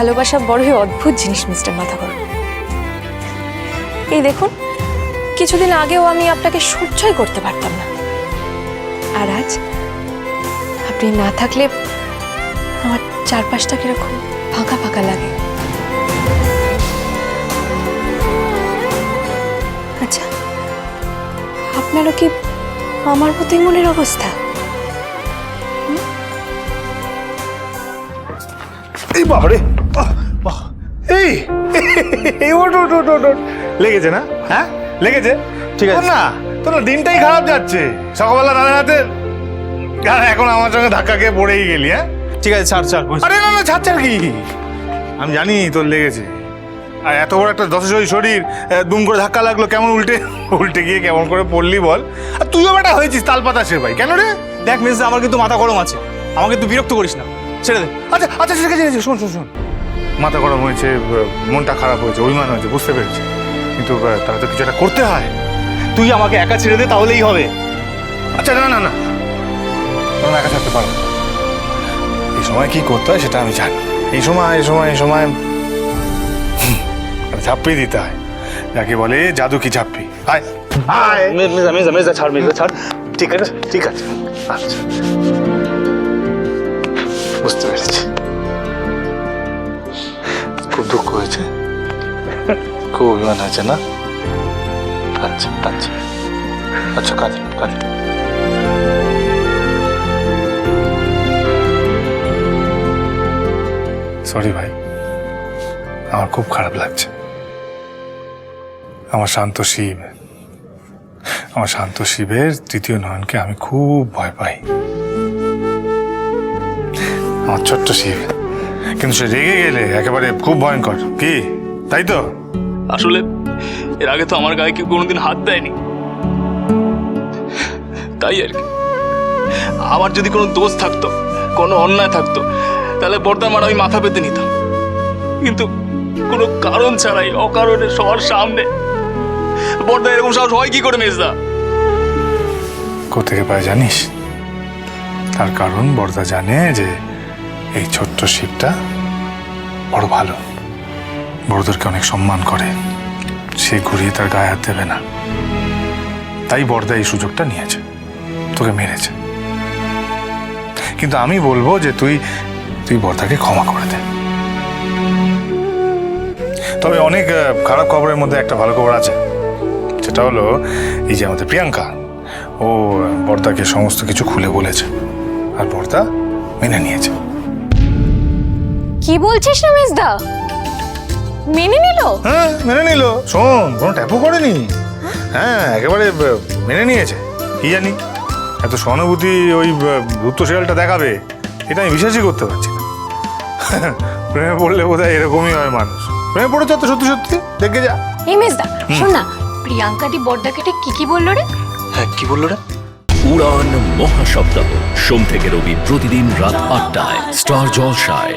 ভালোবাসা বড়ই অদ্ভুত জিনিস, মিস্টার মাথাগর এই দেখুন, কিছুদিন আগেও আমি আপনাকে সহ্যই করতে পারতাম না। আর আজ আপনি না থাকলে আমার চারপাশটা কীরকম ফাঁকা ফাঁকা লাগে। আচ্ছা আপনারও কি আমার মতোই মনের অবস্থা? এই বাবারে বাহ, এই ওট ওট ওট ওট। লেগেছে না? হ্যাঁ? লেগেছে? ঠিক আছে। না তোর দিনটাই খারাপ যাচ্ছে। সকালবেলা রাতে রাতে আর এখন আমার সঙ্গে ধাক্কা খেয়ে পড়েই গেলি হ্যাঁ? ঠিক আছে ছাড় ছাড় আরে না না ছাড় ছাড় কি? আমি জানি তোর লেগেছে। আর এত বড় একটা যথেষ্ট শরীর দুম করে ধাক্কা লাগল কেমন উল্টে উল্টে গিয়ে কেমন করে পড়লি বল। আর তুইও বেটা হয়েছিস তালপাতা সে ভাই কেন রে? দেখ মেজদা আমার কিন্তু মাথা গরম আছে। আমাকে তুই বিরক্ত করিস না। ছেড়ে দে। আচ্ছা আচ্ছা ঠিক আছে ঠিক আছে, শোন শোন শোন। মাথা গরম হয়েছে মনটা খারাপ হয়েছে অভিমান হয়েছে বুঝতে পেরেছি। কিন্তু তাহলে তো কিছু একটা করতে হয়। তুই আমাকে একা ছেড়ে দে তাহলেই হবে। আচ্ছা না না না। আমি একা থাকতে পারব না। এই সময় কি করতে হয় সেটা আমি জানি। এই সময় এই সময় এই সময় ঝাপ্পি দিতে হয়। যাকে বলে জাদু কি ঝাপ্পি আয়। আয় মেজদা মেজদা মেজদা ছাড় মেজদা ছাড়। ঠিক আছে ঠিক আছে। আচ্ছা। বুঝতে পেরেছি। খুব দুঃখ হয়েছে। খুব অভিমান হয়েছে, না? আচ্ছা আচ্ছা। আচ্ছা কাজ কাজ। সরি ভাই। আমার খুব খারাপ লাগছে। আমার শান্ত শিব, আমার শান্ত শিবের তৃতীয় নয়নকে আমি খুব ভয় পাই। আমার ছোট্ট শিব। কিন্তু সে রেগে গেলে একেবারে খুব ভয়ঙ্কর। কি? তাই তো? আসলে এর আগে তো আমার গায়ে কেউ কোনোদিন হাত দেয়নি। তাই আর কি। আমার যদি কোনো দোষ থাকতো কোনো অন্যায় থাকতো তাহলে বর্দার মার আমি মাথা পেতে নিতাম। কিন্তু কোনো কারণ ছাড়াই অকারণে সবার সামনে বর্দা এরকম সাহস হয় কি করে মেজদা? কোথেকে পায় জানিস? তার কারণ বর্দা জানে যে এই ছোট্ট শিবটা বড় ভালো। বড়দেরকে অনেক সম্মান করে। সে ঘুরিয়ে তার গায়ে হাত দেবে না। তাই বড়দা এই সুযোগটা নিয়েছে। তোকে মেরেছে। কিন্তু আমি বলব যে তুই তুই বর্দাকে ক্ষমা করে দে। তবে অনেক খারাপ খবরের মধ্যে একটা ভালো খবর আছে। সেটা হলো, এই যে আমাদের প্রিয়াঙ্কা, ও বর্দাকে সমস্ত কিছু খুলে বলেছে। আর বর্দা মেনে নিয়েছে। কি বলছিস না মেজদা মেনে নিল? হ্যাঁ মেনে নিল। শোন কোনো ট্যাপও করেনি। হ্যাঁ? একেবারে আহ, মেনে নিয়েছে। কি জানি এত সহানুভূতি ওই ভূত শিয়ালটা দেখাবে এটা আমি বিশ্বাসই করতে পারছি না। প্রেমে পড়লে বোধ হয় এরকমই হয় মানুষ। প্রেমে পড়েছে তো সত্যি সত্যি? দেখে যা। এই মেজদা শোন না প্রিয়াঙ্কাটি বড়দাকে কি কি বলল রে? হ্যাঁ কি বলল রে? উড়ান মহাসপ্তাহ সোম থেকে রবি প্রতিদিন রাত আটটায় স্টার জলসায়।